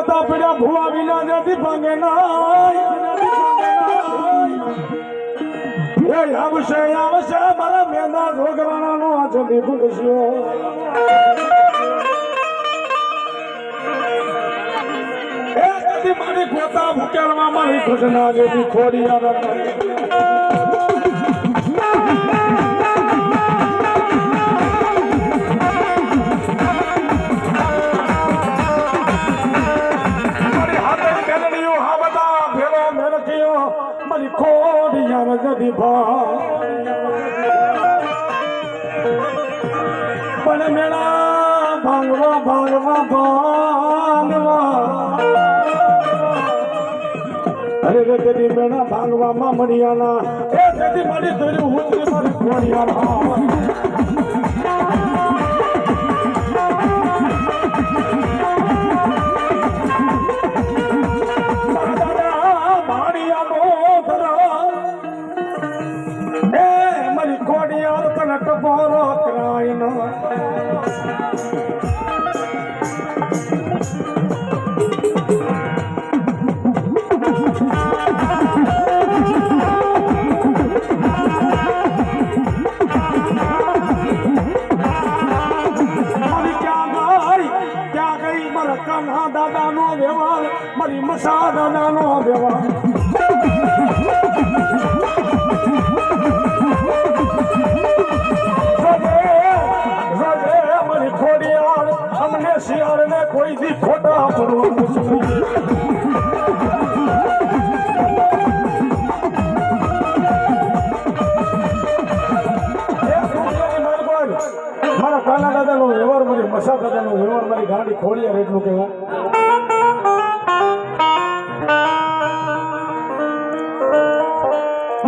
ગોતા પીડ્યા ભૂવા વિના નથી ભાંગે એ આવશે આવશે, મારા મેંદા છોકરાના નો આચલી કદી મારી ખોતા ભૂકેલમાં મારી ખુશના જેવી ખોડી આવે ભાંગવા ભાંગવા ભાંગવા. અરે રે તેદી મેણા ભાંગવા માં મણિયાના. એ તેદી મારી ધર્યું હું મારી ખોડિયાના कना दादा न व्यवार मरी मसाल दादा नाल મારા કાના દાદાનો વ્યવહાર મારી મસા દાદાનો વ્યવહાર મારી ગાડી ખોડિયાર એટલું કહેવું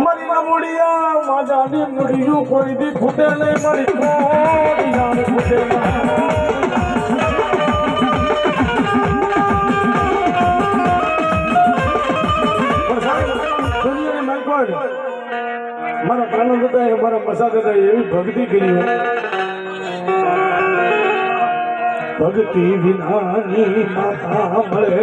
મારી ના મુડિયા માજાની મુડિયું કોઈ દી ખૂટે નહીં, મારી ખોડિયાર ખૂટે. મહેરબાન. મારા કાના દાદાએ મારા મસા દાદાએ એવી ભક્તિ કરી ભક્તિ વિનાની માતા મળે.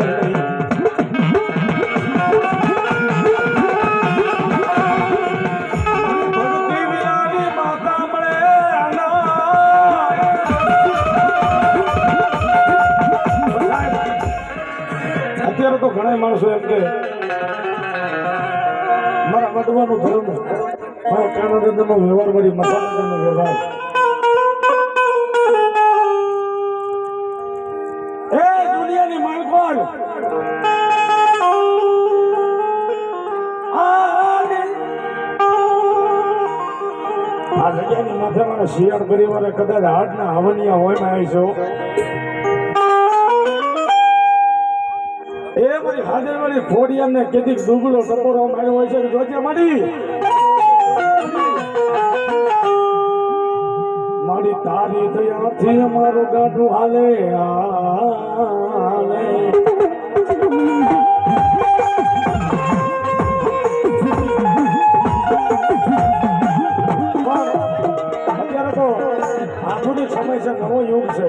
અત્યારે તો ઘણા માણસો એમ કે મારા વટવાનો ધર્મ. મારા કાનદાદાનો વ્યવહાર મારી મસાલાનો વ્યવહાર. એ દુનિયાની આ જગ્યાની માથે મારા શિયાળ પરિવારે કદાચ હાડના હવનિયા હોયમાં આવીશો એ વાળી ખોડિયાને કેદીક દુબળો ટપોરો માર્યો હોય છે જોજે માડી. મારી તારી દયાથી અમારું ગાડું હાલે હાલે. આધુનિક સમય છે નવો યુગ છે.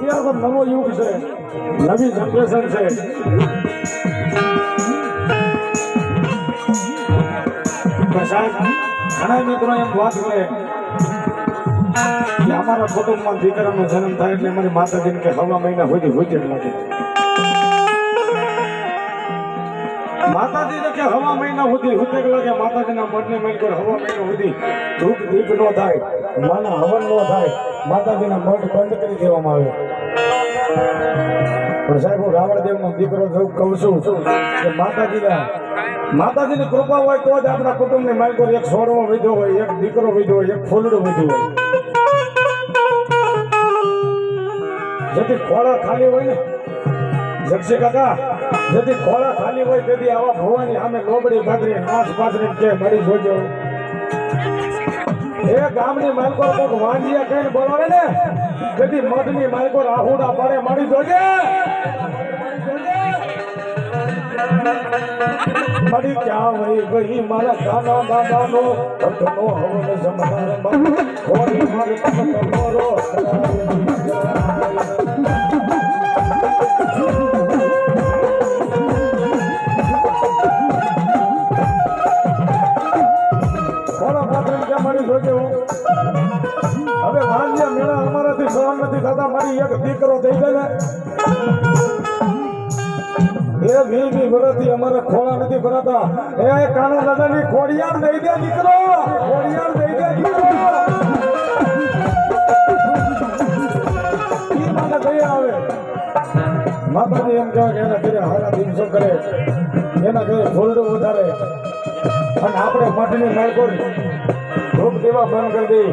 અત્યારે તો નવો યુગ છે. નવી જનરેશન છે. ઘણા મિત્રો એમ વાત કરે કે અમારા કુટુંબમાં દીકરાનો જન્મ થાય એટલે અમારી માતાજીને કે હવા મહિના સુધી હોય જ લાગે માતાજીને કે હવા મહિના સુધી હુતેક લાગે માતાજીના મઢને મેલ કરે, હવા મહિના સુધી ધૂપ દીપ નો થાય, માના હવન નો થાય, માતાજીના મઢ બંધ કરી દેવામાં આવે. પણ સાહેબ, હું રાવણદેવનો દીકરો કહું છું કે માતાજીના માતાજીની કૃપા હોય તો જ આપણા કુટુંબની માલિકો એક છોડવો વિધો હોય, એક દીકરો વિધો હોય, એક ફૂલડું વીધું હોય. જેથી ખોળા ખાલી હોય ને. જગસી કાકા, જેથી ખોળા ખાલી હોય તેથી આવા ભવાની સામે લોબડી ભાદરી નાચ પાથરી કે મરી જોજો. એ ગામની માલકો કોક વાંજિયા કહીને બોલાવે ને. તેથી મઠની માલકો રાહુડા પડે મળી જોજે મારી ક્યાં વહી ગઈ મારા કાના દાદાનો ભક્તનો હવન જમનારમાં મારી મારી મોરો નથી થતા, મારી એક દીકરો થઈ જાય ને. એ વી વી અમારે ખોળા નથી ભરાતા. એ કાના દાદાની ખોડિયાર દઈ દે દીકરો, ખોડિયાર દઈ દે આવે. માતાજી એમ કહેવાય કે એના ઘરે હારા દિવસો કરે. એના ઘરે ફૂલડું વધારે. અને આપણે મઠની માલકો ધૂપ દેવા બંધ કરી દઈ